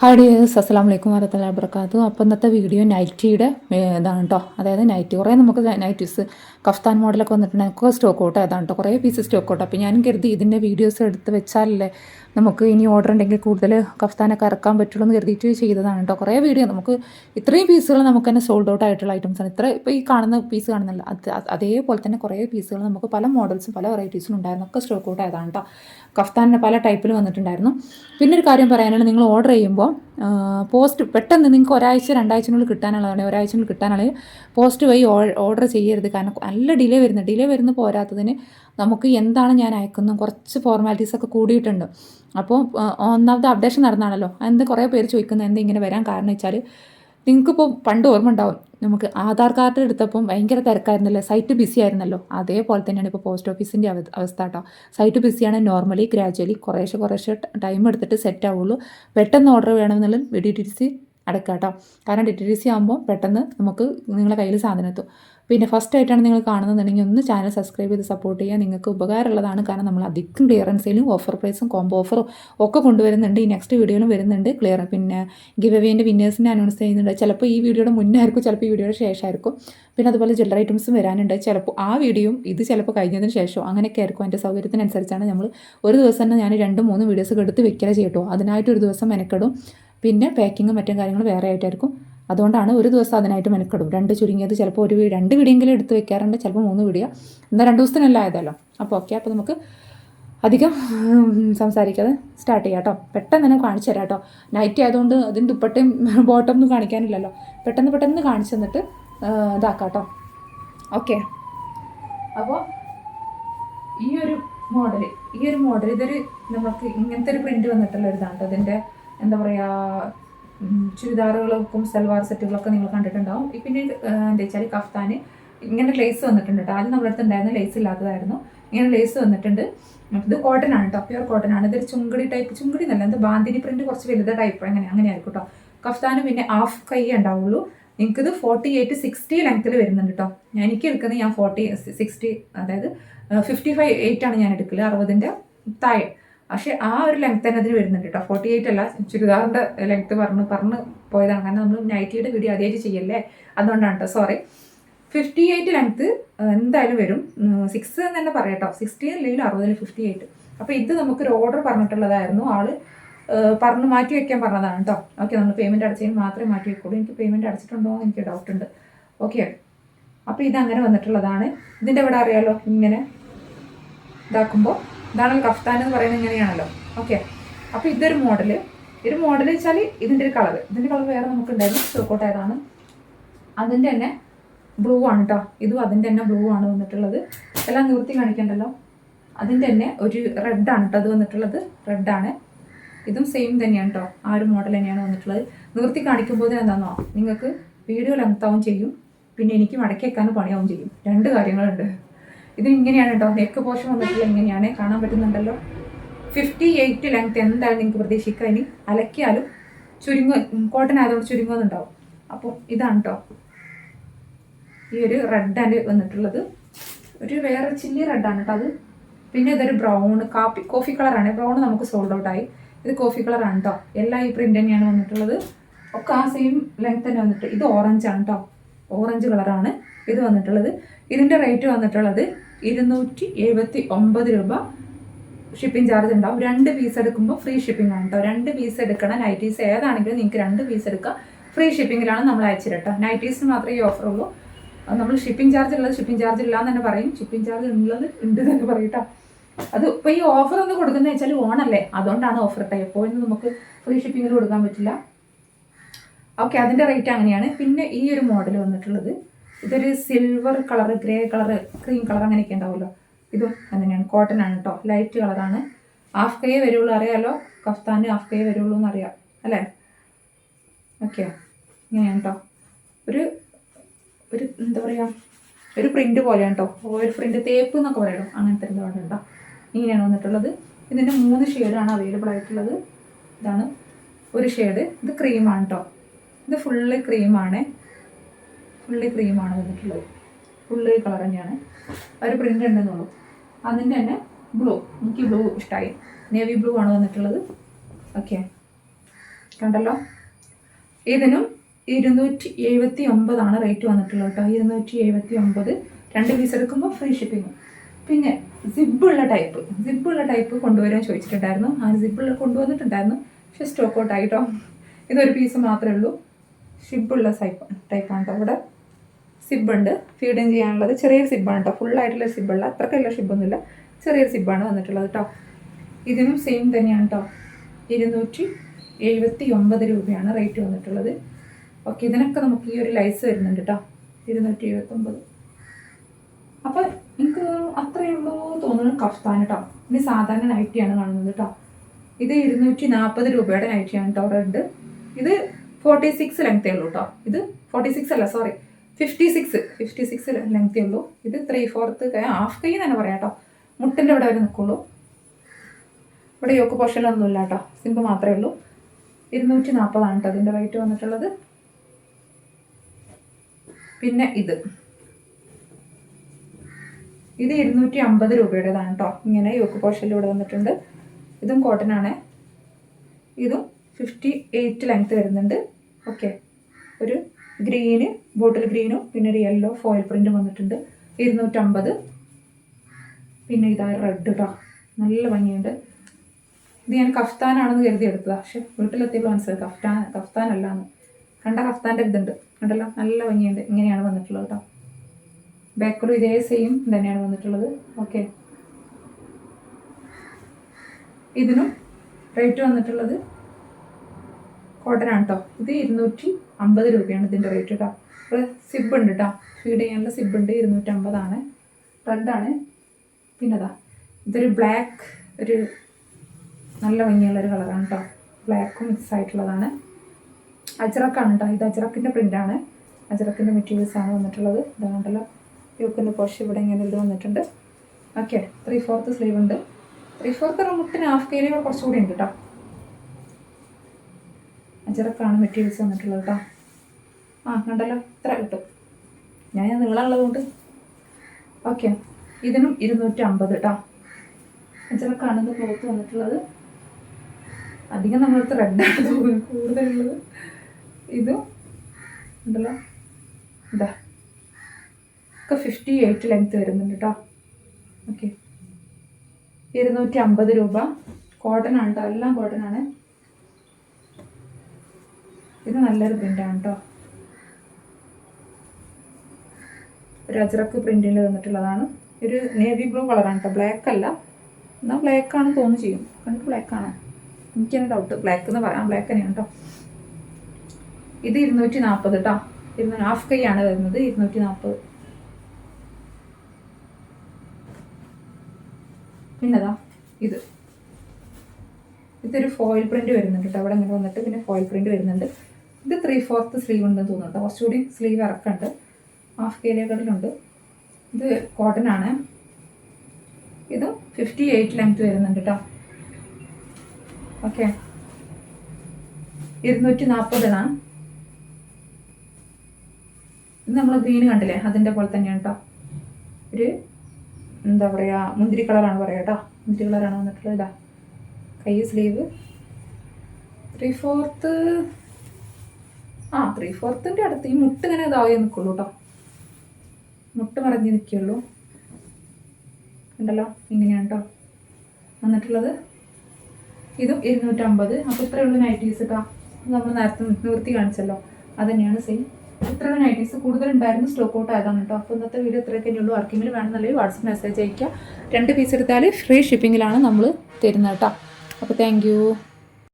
Hi dears അസ്സാം വലൈക്കും വരത്തല വബർക്കാത്തു അപ്പോൾ ഇന്നത്തെ വീഡിയോ നൈറ്റിയുടെ ഇതാണ് കേട്ടോ അതായത് നൈറ്റി കുറേ നമുക്ക് നൈറ്റീസ് കഫ്താൻ മോഡലൊക്കെ വന്നിട്ടുണ്ടെങ്കിൽ ഒക്കെ സ്റ്റോക്ക് ഔട്ട് ഏതാണ് കേട്ടോ കുറേ പീസ് സ്റ്റോക്ക് ഔട്ട് അപ്പോൾ ഞാൻ കരുതി ഇതിന്റെ വീഡിയോസ് എടുത്ത് വെച്ചാലല്ലേ നമുക്ക് ഇനി ഓർഡർ ഉണ്ടെങ്കിൽ കൂടുതൽ കഫ്താനൊക്കെ ഇറക്കാൻ പറ്റുള്ളൂ എന്ന് കരുതിയിട്ട് ചെയ്തതാണ് കേട്ടോ കുറേ വീഡിയോ നമുക്ക് ഇത്രയും പീസുകൾ നമുക്ക് തന്നെ സോൾഡ് ഔട്ട് ആയിട്ടുള്ള ഐറ്റംസ് ആണ്. ഇത്ര ഇപ്പോൾ ഈ കാണുന്ന പീസ് കാണുന്നില്ല അത് അത് അതേപോലെ തന്നെ കുറേ പീസുകൾ നമുക്ക് പല മോഡൽസും പല വെറൈറ്റീസിലും ഉണ്ടായിരുന്നു. ഒക്കെ സ്റ്റോക്ക് ഔട്ട് ആയതാണ് കേട്ടോ കഫ്താനിന്റെ പല ടൈപ്പിൽ വന്നിട്ടുണ്ടായിരുന്നു. പിന്നെ ഒരു കാര്യം പറയാനാണ് നിങ്ങൾ ഓർഡർ ചെയ്യുമ്പോൾ പോസ്റ്റ് പെട്ടെന്ന് നിങ്ങൾക്ക് ഒരാഴ്ച രണ്ടാഴ്ചനുള്ളിൽ കിട്ടാനുള്ളതാണ്. ഒരാഴ്ചനുള്ളിൽ കിട്ടാനുള്ളത് പോസ്റ്റ് വഴി ഓർഡർ ചെയ്യരുത്. കാരണം നല്ല ഡിലേ വരുന്നു. ഡിലേ വരുന്ന പോരാത്തതിന് നമുക്ക് എന്താണ് ഞാൻ അയക്കുന്നത്? കുറച്ച് ഫോർമാലിറ്റീസ് ഒക്കെ കൂടിയിട്ടുണ്ട്. അപ്പോൾ ഒന്നാമത്തെ ഒന്നാമത് അപ്ഡേഷൻ നടന്നാണല്ലോ. എന്ത് കുറേ പേര് ചോദിക്കുന്നത്? എന്താ ഇങ്ങനെ വരാൻ കാരണം വെച്ചാൽ നിങ്ങൾക്കിപ്പോൾ പണ്ട് ഓർമ്മ ഉണ്ടാവും. നമുക്ക് ആധാർ കാർഡ് എടുത്തപ്പം ഭയങ്കര തിരക്കായിരുന്നല്ലോ? സൈറ്റ് ബിസി ആയിരുന്നല്ലോ. അതേപോലെ തന്നെയാണ് ഇപ്പോൾ പോസ്റ്റ് ഓഫീസിന്റെ അവസ്ഥ കേട്ടോ സൈറ്റ് ബിസിയാണ് നോർമലി ഗ്രാജുവലി കുറേശ്ശെ കുറേശ്ശെ ടൈം എടുത്തിട്ട് സെറ്റ് ആവുള്ളൂ. പെട്ടെന്ന് ഓർഡർ വേണമെന്നുള്ള ഡി ടി സി അടക്കാം കേട്ടോ കാരണം ഡി ടി സി ആകുമ്പോൾ പെട്ടെന്ന് നമുക്ക് നിങ്ങളുടെ കയ്യിൽ സാധനം എത്തും. പിന്നെ ഫസ്റ്റ് ആയിട്ടാണ് നിങ്ങൾ കാണുന്നതെന്നുണ്ടെങ്കിൽ ഒന്ന് ചാനൽ സബ്സ്ക്രൈബ് ചെയ്ത് സപ്പോർട്ട് ചെയ്യുക. നിങ്ങൾക്ക് ഉപകാരമുള്ളതാണ്. കാരണം നമ്മൾ അധികം ക്ലിയറൻസിലും ഓഫർ പ്രൈസും കോംബോ ഓഫറും ഒക്കെ കൊണ്ടുവരുന്നുണ്ട്. ഈ നെക്സ്റ്റ് വീഡിയോയിലും വരുന്നുണ്ട്. ക്ലിയർ പിന്നെ ഗിവ് അവേന്റെ വിന്നേഴ്സിനെ അനൗൺസ് ചെയ്യുന്നുണ്ട്. ചിലപ്പോൾ ഈ വീഡിയോയുടെ മുന്നേ ആയിരിക്കും ചിലപ്പോൾ ഈ വീഡിയോയുടെ ശേഷമായിരിക്കും. പിന്നെ അതുപോലെ ജ്വല്ലറി ഐറ്റംസും വരാനുണ്ട്. ചിലപ്പോൾ ആ വീഡിയോയും ഇത് ചിലപ്പോൾ കഴിഞ്ഞതിന് ശേഷം അങ്ങനെയൊക്കെ ആയിരിക്കും. എന്റെ സൗകര്യത്തിനനുസരിച്ചാണ് നമ്മൾ ഒരു ദിവസം തന്നെ ഞാൻ രണ്ട് മൂന്ന് വീഡിയോസ് എടുത്ത് വെക്കലേ ചെയ്യട്ടോ. അതിനായിട്ട് ഒരു ദിവസം മെനക്കെടും. പിന്നെ പാക്കിങ്ങും മറ്റും കാര്യങ്ങളും വേറെ ആയിട്ടായിരിക്കും. അതുകൊണ്ടാണ് ഒരു ദിവസം അതിനായിട്ട് മെനക്കെടും. രണ്ട് ചുരുങ്ങിയത് ചിലപ്പോൾ ഒരു രണ്ട് വീടിയെങ്കിലും എടുത്ത് വെക്കാറുണ്ട് ചിലപ്പോൾ മൂന്ന് വീടിയ. എന്നാൽ രണ്ട് ദിവസത്തിനല്ല ആയതല്ലോ അപ്പോൾ ഓക്കെ അപ്പോൾ നമുക്ക് അധികം സംസാരിക്കാതെ സ്റ്റാർട്ട് ചെയ്യാം കേട്ടോ. പെട്ടെന്ന് തന്നെ കാണിച്ചു തരാം കേട്ടോ. നൈറ്റ് ആയതുകൊണ്ട് അതിന് ദുപ്പട്ടയും ബോട്ടം ഒന്നും കാണിക്കാനില്ലല്ലോ. പെട്ടെന്ന് പെട്ടെന്ന് കാണിച്ചു തന്നിട്ട് ഇതാക്കാം കേട്ടോ. ഓക്കെ. അപ്പോൾ ഈ ഒരു മോഡൽ ഈ ഒരു മോഡൽ ഇതൊരു നമുക്ക് ഇങ്ങനത്തെ ഒരു പ്രിന്റ് വന്നിട്ടുള്ള ഒരു ഇതാണ് അതിന്റെ എന്താ പറയാ ഉം, ചുരിദാറുകൾക്കും സൽവാർ സെറ്റുകളൊക്കെ നിങ്ങൾ കണ്ടിട്ടുണ്ടാവും. പിന്നെ എന്താ വെച്ചാൽ കഫ്താന് ഇങ്ങനെ ലേസ് വന്നിട്ടുണ്ട് കേട്ടോ ആദ്യം നമ്മുടെ അടുത്ത് ഉണ്ടായിരുന്ന ലേസ് ഇല്ലാത്തതായിരുന്നു. ഇങ്ങനെ ലേസ് വന്നിട്ടുണ്ട്. ഇത് കോട്ടൺ ആണ് കേട്ടോ പ്യുവർ കോട്ടൺ ആണ്. ഇതൊരു ചുങ്കടി ടൈപ്പ് ചുങ്കടി എന്നല്ല എന്താ ബാന്തിനി പ്രിന്റ് കുറച്ച് വലുത് ടൈപ്പ് അങ്ങനെ അങ്ങനെ ആയിരിക്കും കേട്ടോ കഫ്താന് പിന്നെ ഹാഫ് കൈ ഉണ്ടാവുള്ളൂ. എനിക്കിത് ഫോർട്ടി എയ്റ്റ് സിക്സ്റ്റി ലെങ്ത്തിൽ വരുന്നുണ്ട് കേട്ടോ ഞാൻ എനിക്ക് എടുക്കുന്നത് ഞാൻ ഫോർട്ടി സിക്സ്റ്റി അതായത് ഫിഫ്റ്റി ഫൈവ് എയ്റ്റ് ആണ് ഞാൻ എടുക്കൽ. അറുപതിന്റെ താഴെ. പക്ഷേ ആ ഒരു ലെങ്ത് തന്നെ അതിന് വരുന്നുണ്ട് കേട്ടോ ഫോർട്ടി എയ്റ്റ് അല്ല ചുരിദാറിന്റെ ലെങ്ത് പറഞ്ഞു പറഞ്ഞു പോയതാണ്. കാരണം നമ്മൾ നൈറ്റിയുടെ വീഡിയോ ആദ്യമായിട്ട് ചെയ്യല്ലേ? അതുകൊണ്ടാണ് കേട്ടോ സോറി ഫിഫ്റ്റി എയ്റ്റ് ലെങ്ത് എന്തായാലും വരും. സിക്സ് എന്ന് തന്നെ പറയാം കേട്ടോ സിക്സ്റ്റി അല്ലെങ്കിൽ അറുപതിൽ ഫിഫ്റ്റി എയ്റ്റ് അപ്പോൾ ഇത് നമുക്കൊരു ഓർഡർ പറഞ്ഞിട്ടുള്ളതായിരുന്നു. ആൾ പറഞ്ഞ് മാറ്റി വെക്കാൻ പറഞ്ഞതാണ് കേട്ടോ ഓക്കെ നമ്മൾ പേയ്മെന്റ് അടച്ചതിന് മാത്രമേ മാറ്റി വെക്കുള്ളൂ. എനിക്ക് പേയ്മെന്റ് അടച്ചിട്ടുണ്ടോ എനിക്ക് ഡൗട്ട് ഉണ്ട്. ഓക്കെ അപ്പോൾ ഇത് അങ്ങനെ വന്നിട്ടുള്ളതാണ്. ഇതിന്റെ ഇവിടെ അറിയാലോ? ഇങ്ങനെ ഇതാക്കുമ്പോൾ ഇതാണ് കഫ്താൻ എന്ന് പറയുന്നത് ഇങ്ങനെയാണല്ലോ. ഓക്കെ അപ്പോൾ ഇതൊരു മോഡൽ ഒരു മോഡൽ വെച്ചാൽ ഇതിന്റെ ഒരു കളർ ഇതിന്റെ കളർ വേറെ നമുക്കുണ്ടായിരുന്നു. സ്റ്റോക്കൗട്ട് ഏതാണ് അതിന്റെ തന്നെ ബ്ലൂ ആണ് കേട്ടോ ഇതും അതിന്റെ തന്നെ ബ്ലൂ ആണ് വന്നിട്ടുള്ളത്. എല്ലാം നിവൃത്തി കാണിക്കണ്ടല്ലോ? അതിന്റെ തന്നെ ഒരു റെഡ് ആണ് കേട്ടോ അത് വന്നിട്ടുള്ളത്. റെഡ് ആണ്. ഇതും സെയിം തന്നെയാണ് കേട്ടോ ആ ഒരു മോഡൽ തന്നെയാണ് വന്നിട്ടുള്ളത്. നിവൃത്തി കാണിക്കുമ്പോൾ എന്താണോ നിങ്ങൾക്ക് വീഡിയോ ലെങ്ത്താവും ചെയ്യും. പിന്നെ എനിക്ക് മടക്കി വെക്കാനും പണിയാവും ചെയ്യും. രണ്ട് കാര്യങ്ങളുണ്ട്. ഇത് ഇങ്ങനെയാണ് കേട്ടോ നെക്ക് പോഷൻ വന്നിട്ടുള്ള ഇങ്ങനെയാണ്. കാണാൻ പറ്റുന്നുണ്ടല്ലോ. ഫിഫ്റ്റി എയ്റ്റ് ലെങ്ത് എന്താണ് നിങ്ങൾക്ക് പ്രതീക്ഷിക്കുക? ഇനി അലക്കിയാലും ചുരുങ്ങ. കോട്ടൺ ആയതുകൊണ്ട് ചുരുങ്ങുന്നുണ്ടാവും. അപ്പോൾ ഇതാണ് കേട്ടോ ഈ ഒരു റെഡാണ് വന്നിട്ടുള്ളത്. ഒരു വേറെ ചില്ലി റെഡാണ് കേട്ടോ അത്. പിന്നെ ഇതൊരു ബ്രൗൺ കാപ്പി കോഫി കളറാണ് ബ്രൗൺ നമുക്ക് സോൾഡ് ഔട്ട് ആയി. ഇത് കോഫി കളറാണ് കേട്ടോ എല്ലാം ഈ പ്രിന്റ് തന്നെയാണ് വന്നിട്ടുള്ളത്. ഒക്കെ ആ സെയിം ലെങ്ത് തന്നെ വന്നിട്ട് ഇത് ഓറഞ്ച് ആണ് കേട്ടോ ഓറഞ്ച് കളറാണ് ഇത് വന്നിട്ടുള്ളത്. ഇതിന്റെ റേറ്റ് വന്നിട്ടുള്ളത് ഇരുന്നൂറ്റി എഴുപത്തി ഒമ്പത് രൂപ ഷിപ്പിംഗ് ചാർജ് ഉണ്ടാവും. രണ്ട് പീസ് എടുക്കുമ്പോൾ ഫ്രീ ഷിപ്പിംഗ് ആണ് കേട്ടോ രണ്ട് പീസ് എടുക്കണം നൈറ്റീസ് ഏതാണെങ്കിലും നിങ്ങൾക്ക് രണ്ട് പീസ് എടുക്കുക ഫ്രീ ഷിപ്പിങ്ങിലാണ് നമ്മൾ അയച്ചിരട്ടോ നൈറ്റീസിന് മാത്രമേ ഈ ഓഫർ ഉള്ളൂ. നമ്മൾ ഷിപ്പിംഗ് ചാർജ് ഉള്ളത് ഷിപ്പിംഗ് ചാർജ് ഇല്ല എന്ന് തന്നെ പറയും. ഷിപ്പിംഗ് ചാർജ് ഉള്ളത് ഉണ്ട് എന്ന് പറയട്ടോ അത് ഇപ്പോൾ ഈ ഓഫർ ഒന്ന് കൊടുക്കുന്നത് വെച്ചാൽ ഓണല്ലേ അതുകൊണ്ടാണ് ഓഫർ കേട്ടോ എപ്പോഴും നമുക്ക് ഫ്രീ ഷിപ്പിങ്ങിൽ കൊടുക്കാൻ പറ്റില്ല. ഓക്കെ അതിന്റെ റേറ്റ് അങ്ങനെയാണ്. പിന്നെ ഈ ഒരു മോഡൽ വന്നിട്ടുള്ളത്. ഇതൊരു silver colour grey colour cream colour അങ്ങനെയൊക്കെ ഉണ്ടാവുമല്ലോ. ഇതും അങ്ങനെയാണ്. കോട്ടൺ ആണ് കേട്ടോ ലൈറ്റ് കളറാണ് ഹാഫ് കൈ വരുള്ളൂ അറിയാമല്ലോ കഫ്താന് ഹാഫ് കൈ വരുള്ളൂ എന്ന് അറിയാം അല്ലേ? ഓക്കെ ഇങ്ങനെയാണ് കേട്ടോ ഒരു ഒരു എന്താ പറയുക ഒരു പ്രിന്റ് പോലെയാണ് കേട്ടോ ഒരു പ്രിന്റ് തേപ്പ് എന്നൊക്കെ പറയണം. അങ്ങനത്തെ എന്താ അവിടെ കേട്ടോ ഇങ്ങനെയാണ് വന്നിട്ടുള്ളത്. ഇതിന്റെ മൂന്ന് ഷെയ്ഡാണ് അവൈലബിൾ ആയിട്ടുള്ളത്. ഇതാണ് ഒരു ഷെയ്ഡ് ഇത് ക്രീമാണ് കേട്ടോ ഇത് ഫുള്ള് ക്രീമാണ് ഫുള്ള് ക്രീമാണ് വന്നിട്ടുള്ളത്. ഫുള്ള് കളർ തന്നെയാണ്. ഒരു പ്രിന്റ് ഉണ്ടെന്നുള്ളൂ. അതിന്റെ തന്നെ ബ്ലൂ എനിക്ക് ബ്ലൂ ഇഷ്ടമായി നേവി ബ്ലൂ ആണ് വന്നിട്ടുള്ളത്. ഓക്കെ കണ്ടല്ലോ? ഇതിനും ഇരുന്നൂറ്റി എഴുപത്തി ഒമ്പതാണ് റേറ്റ് വന്നിട്ടുള്ളത് കേട്ടോ. ഇരുന്നൂറ്റി എഴുപത്തി ഒമ്പത് രണ്ട് പീസ് എടുക്കുമ്പോൾ ഫ്രീ ഷിപ്പിംഗ് പിന്നെ സിബുള്ള ടൈപ്പ് സിബുള്ള ടൈപ്പ് കൊണ്ടുവരാൻ ചോദിച്ചിട്ടുണ്ടായിരുന്നു. ആ സിബുള്ള കൊണ്ടുവന്നിട്ടുണ്ടായിരുന്നു. പക്ഷെ സ്റ്റോക്ക് ഔട്ടായിട്ടോ ഇതൊരു പീസ് മാത്രമേ ഉള്ളൂ. ഷിബുള്ള സൈപ്പ് ടൈപ്പാണ് കേട്ടോ ഇവിടെ. സിബുണ്ട് ഫീഡിങ് ചെയ്യാനുള്ളത് ചെറിയൊരു സിബാണ് കേട്ടോ ഫുള്ളായിട്ടുള്ള സിബുള്ള വലിയ സിബ്ബൊന്നുമില്ല. ചെറിയൊരു സിബാണ് വന്നിട്ടുള്ളത് കേട്ടോ ഇതിനും സെയിം തന്നെയാണ് കേട്ടോ ഇരുന്നൂറ്റി എഴുപത്തി ഒമ്പത് രൂപയാണ് റേറ്റ് വന്നിട്ടുള്ളത്. ഓക്കെ ഇതിനൊക്കെ നമുക്ക് ഈ ഒരു ലൈസ് വരുന്നുണ്ട് കേട്ടോ ഇരുന്നൂറ്റി എഴുപത്തൊമ്പത് അപ്പോൾ എനിക്ക് അത്രയേ ഉള്ളൂ തോന്നുന്നു കഫ്താൻ കേട്ടോ ഇനി സാധാരണ നൈറ്റിയാണ് കാണുന്നത് കേട്ടോ ഇത് ഇരുന്നൂറ്റി നാൽപ്പത് രൂപയുടെ നൈറ്റിയാണ് കേട്ടോ റെഡ്. ഇത് ഫോർട്ടി സിക്സ് ലെങ്തേ ഉള്ളൂ കേട്ടോ ഇത് ഫോർട്ടി സിക്സ് അല്ല sorry fifty six fifty six lengthy ഉള്ളൂ. ഇത് ത്രീ ഫോർത്ത് ഹാഫ് കൈ തന്നെ പറയാം കേട്ടോ മുട്ടിന്റെ ഇവിടെ വരെ നിൽക്കുള്ളൂ ഇവിടെ യോക്ക് പോഷനൊന്നുമില്ല കേട്ടോ സിമ്പ് മാത്രമേ ഉള്ളൂ. ഇരുന്നൂറ്റി നാൽപ്പതാണ് കേട്ടോ അതിന്റെ റേറ്റ് വന്നിട്ടുള്ളത്. പിന്നെ ഇത്. ഇത് ഇരുന്നൂറ്റി അമ്പത് രൂപയുടേതാണ് കേട്ടോ ഇങ്ങനെ യോക്ക് പോഷനിൽ ഇവിടെ വന്നിട്ടുണ്ട്. ഇതും കോട്ടൺ ആണ്. ഇതും ഫിഫ്റ്റി എയ്റ്റ് ലെങ്ത് വരുന്നുണ്ട്. ഓക്കെ ഒരു ഗ്രീന് ബോട്ടിൽ ഗ്രീനും പിന്നെ ഒരു യെല്ലോ ഫോയിൽ പ്രിന്റ് വന്നിട്ടുണ്ട്. ഇരുന്നൂറ്റമ്പത്. പിന്നെ ഇതാ റെഡ് കേട്ടോ നല്ല ഭംഗിയുണ്ട്. ഇത് ഞാൻ കഫ്താനാണെന്ന് കരുതി എടുത്തതാണ് പക്ഷെ വീട്ടിലെത്തിയപ്പോൾ മനസ്സിലായി കഫ്താൻ കഫ്താനല്ലാന്ന്. കണ്ട കഫ്താന്റെ ഇതുണ്ട്. കണ്ടല്ലോ? നല്ല ഭംഗിയുണ്ട്. ഇങ്ങനെയാണ് വന്നിട്ടുള്ളത് കേട്ടോ ബാക്കിലും ഇതേ സെയിം തന്നെയാണ് വന്നിട്ടുള്ളത്. ഓക്കെ. ഇതിനും റേറ്റ് വന്നിട്ടുള്ളത് കോട്ടനാണ് കേട്ടോ ഇത് ഇരുന്നൂറ്റി അമ്പത് രൂപയാണ് ഇതിന്റെ റേറ്റ് കേട്ടോ ഇവിടെ സിബ് ഉണ്ട് കേട്ടോ ഫീഡ് ചെയ്യാനുള്ള സിബ് ഉണ്ട് ഇരുന്നൂറ്റമ്പതാണ് റെഡാണ് പിന്നെതാ ഇതൊരു ബ്ലാക്ക് ഒരു നല്ല ഭംഗിയുള്ളൊരു കളറാണ് കേട്ടോ ബ്ലാക്ക് മിക്സ് ആയിട്ടുള്ളതാണ്. അജറക്കാണ് കേട്ടോ ഇത് അജറക്കിന്റെ പ്രിന്റാണ് അജറക്കിന്റെ മെറ്റീരിയൽസ് ആണ് വന്നിട്ടുള്ളത്. ഇതാണ്ടല്ലോ യൂക്കിന്റെ പോഷ് ഇവിടെ ഇങ്ങനെ ഇത് വന്നിട്ടുണ്ട്. ഓക്കെ ത്രീ ഫോർത്ത് സ്ലീവ് ഉണ്ട്. ത്രീ ഫോർത്ത് മുട്ടിന് ഹാഫ് കെയിലും കൂടെ കുറച്ചുകൂടി ഉണ്ട് കേട്ടോ അജറക്കാണ് മെറ്റീരിയൽസ് വന്നിട്ടുള്ളത് കേട്ടോ ആ കണ്ടല്ലോ? ഇത്ര കിട്ടും. ഞാൻ നീളമുള്ളത് കൊണ്ട് ഓക്കെ. ഇതിനും ഇരുന്നൂറ്റി അമ്പത് കേട്ടോ അജറക്കാണ് ഇത് ക്ലോത്ത് വന്നിട്ടുള്ളത്. അധികം നമ്മൾ ത്രെഡാണ് തോന്നുന്നു കൂടുതലുള്ളത്. ഇതും ഉണ്ടല്ലോ? ഇതാ. ഒക്കെ ഫിഫ്റ്റി എയ്റ്റ് ലെങ്ത് വരുന്നുണ്ട് കേട്ടോ ഓക്കെ. ഇരുന്നൂറ്റി അമ്പത് രൂപ. കോട്ടൺ ആണ് കേട്ടോ എല്ലാം കോട്ടൺ ആണ്. ഇത് നല്ലൊരു പ്രിന്റാണ് കേട്ടോ ഒരു അജ്രക്ക് പ്രിന്റിൽ വന്നിട്ടുള്ളതാണ്. ഒരു നേവി ബ്ലൂ കളറാണ് കേട്ടോ ബ്ലാക്ക് അല്ല. എന്നാൽ ബ്ലാക്ക് ആണെന്ന് തോന്നുന്നു ചെയ്യും. കണ്ടിട്ട് ബ്ലാക്ക് ആണോ? എനിക്കെന്നെ ഡൗട്ട് ബ്ലാക്ക് എന്ന് പറയാം. ബ്ലാക്ക് തന്നെയാണ് കേട്ടോ ഇത് ഇരുന്നൂറ്റി നാൽപ്പത് കേട്ടോ ഇരുന്നൂറ് ഹാഫ് കൈ ആണ് വരുന്നത്. ഇരുന്നൂറ്റി നാൽപ്പത് പിന്നെതാ ഇത്. ഇതൊരു ഫോയിൽ പ്രിന്റ് വരുന്നുണ്ട് കേട്ടോ അവിടെ ഇങ്ങനെ വന്നിട്ട് പിന്നെ ഫോയിൽ പ്രിന്റ് വരുന്നുണ്ട്. ഇത് ത്രീ ഫോർത്ത് സ്ലീവ് ഉണ്ടെന്ന് തോന്നുന്നുണ്ട് കുറച്ചുകൂടി സ്ലീവ് ഇറക്കുന്നുണ്ട് ഹാഫ് കേരിയക്കടിലുണ്ട് ഇത് കോട്ടൺ ആണ്. ഇത് ഫിഫ്റ്റി എയ്റ്റ് ലെങ്ത് വരുന്നുണ്ട് കേട്ടോ. ഓക്കെ ഇരുന്നൂറ്റി നാൽപ്പതാണ് ഇത് നമ്മൾ ഗ്രീൻ കണ്ടില്ലേ? അതിന്റെ പോലെ തന്നെയാണ് കേട്ടോ. ഒരു എന്താ പറയുക മുന്തിരി കളറാണ് പറയുക കേട്ടോ. മുന്തിരി കളറാണ് വന്നിട്ടുള്ളത് ഇതാ. കൈ സ്ലീവ് ത്രീ ഫോർത്ത് ആ ത്രീ ഫോർത്തിന്റെ അടുത്ത് ഈ മുട്ട് ഇങ്ങനെ ഇതാവേ നിൽക്കുള്ളൂ കേട്ടോ മുട്ട് മറിഞ്ഞ് നിൽക്കുള്ളൂ ഉണ്ടല്ലോ ഇങ്ങനെയാണ് കേട്ടോ വന്നിട്ടുള്ളത്. ഇതും ഇരുന്നൂറ്റമ്പത്. അപ്പോൾ ഇത്രയേ ഉള്ളൂ നൈറ്റീസ് കേട്ടോ നമ്മൾ നേരത്തെ നിർത്തി കാണിച്ചല്ലോ. അത് തന്നെയാണ് സെയിം ഇത്രയുള്ള നൈറ്റീസ് കൂടുതലുണ്ടായിരുന്നു. സ്റ്റോക്ക് ഔട്ട് ആയതാണ് കേട്ടോ അപ്പോൾ ഇന്നത്തെ വീഡിയോ ഇത്രയൊക്കെ ഉള്ളൂ. ആർക്കെങ്കിലും വേണമെന്നുണ്ടെങ്കിൽ വാട്സപ്പ് മെസ്സേജ് അയക്കുക രണ്ട് പീസ് എടുത്താൽ ഫ്രീ ഷിപ്പിങ്ങിലാണ് നമ്മൾ തരുന്നത് കേട്ടോ അപ്പോൾ താങ്ക്